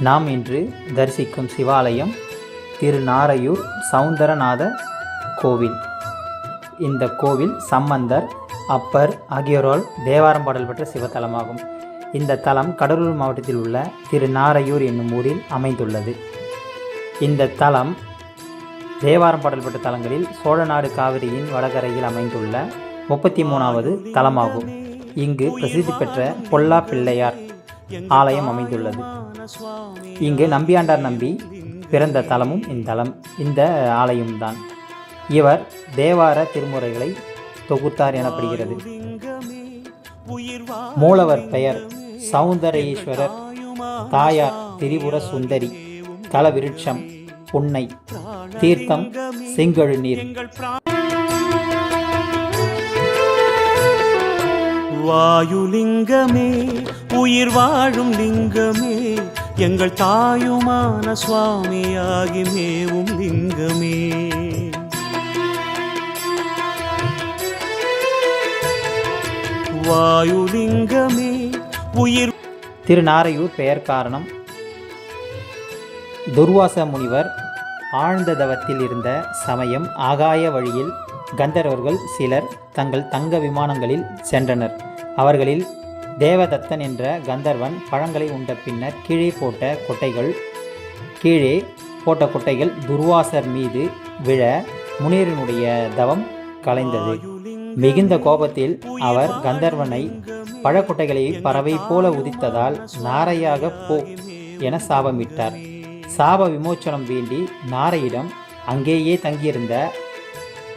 நாம் இன்று தரிசிக்கும் சிவாலயம் திருநாரையூர் சவுந்தரநாத கோவில். இந்த கோவில் சம்பந்தர் அப்பர் ஆகியோரால் தேவாரம் பாடல் பெற்ற சிவத்தலமாகும். இந்த தலம் கடலூர் மாவட்டத்தில் உள்ள திருநாரையூர் என்னும் ஊரில் அமைந்துள்ளது. இந்த தலம் தேவாரம் பாடல் பெற்ற தலங்களில் சோழநாடு காவிரியின் வடகரையில் அமைந்துள்ள முப்பத்தி மூணாவது தலமாகும். இங்கு பிரசித்தி பெற்ற பொல்லா பிள்ளையார் ஆலயம் அமைந்துள்ளது. இங்கு நம்பியாண்டார் நம்பி பிறந்த தலமும் இத்தலம் இந்த ஆலயம்தான் இவர் தேவார திருமுறைகளை தொகுத்தார் எனப்படுகிறது. மூலவர் பெயர் சௌந்தரேஸ்வரர் தாயார் திரிபுர சுந்தரி தலவிருட்சம் புன்னை தீர்த்தம் செங்கழு நீர் வாயுலிங்கமே உயிர் வாழும் லிங்கமே எங்கள் தாயுமான சுவாமியாகி மேவும் லிங்கமே. வாயுலிங்கமே உயிர் திருநாரையூர் பெயர் காரணம். துர்வாச முனிவர் ஆழ்ந்த தவத்தில் இருந்த சமயம் ஆகாய வழியில் கந்தர்வர்கள் சிலர் தங்கள் தங்க விமானங்களில் சென்றனர். அவர்களில் தேவதத்தன் என்ற கந்தர்வன் பழங்களை உண்ட பின்னர் கீழே போட்ட கொட்டைகள் கீழே போட்ட கொட்டைகள் துர்வாசர் மீது விழ முனிவரினுடைய தவம் கலைந்தது. மிகுந்த கோபத்தில் அவர் கந்தர்வனை பழக்கொட்டைகளை பறவை போல உதித்ததால் நாரையாக போ என சாபமிட்டார். சாப விமோச்சனம் வேண்டி நாரையிடம் அங்கேயே தங்கியிருந்த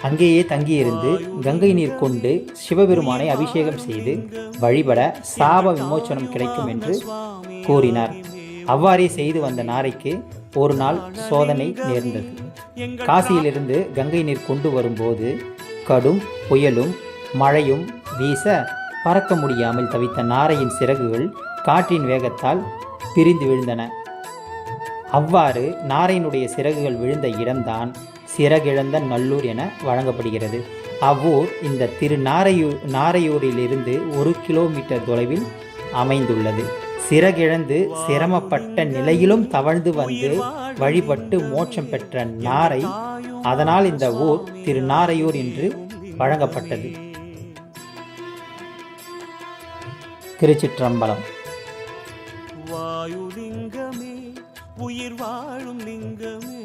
அங்கேயே தங்கியிருந்து கங்கை நீர் கொண்டு சிவபெருமானை அபிஷேகம் செய்து வழிபட சாப விமோச்சனம் கிடைக்கும் என்று கூறினார். அவ்வாறே செய்து வந்த நாரைக்கு ஒரு நாள் சோதனை நேர்ந்தது. காசியிலிருந்து கங்கை நீர் கொண்டு வரும்போது கடும் புயலும் மழையும் வீச பறக்க முடியாமல் தவித்த நாரையின் சிறகுகள் காற்றின் வேகத்தால் பிரிந்து விழுந்தன. அவ்வாறு நாரையினுடைய சிறகுகள் விழுந்த இடம்தான் சிறகிழந்த நல்லூர் என வழங்கப்படுகிறது. அவ்வூர் இந்த திரு நாரையூர் நாரையூரிலிருந்து ஒரு கிலோமீட்டர் தொலைவில் அமைந்துள்ளது. சிறகிழந்து சிரமப்பட்ட நிலையிலும் தவழ்ந்து வந்து வழிபட்டு மோட்சம் பெற்ற நாரை அதனால் இந்த ஊர் திருநாரையூர் என்று வழங்கப்பட்டது. திருச்சிற்றம்பலம். வாயுலிங்கமே உயிர் வாழும் லிங்கமே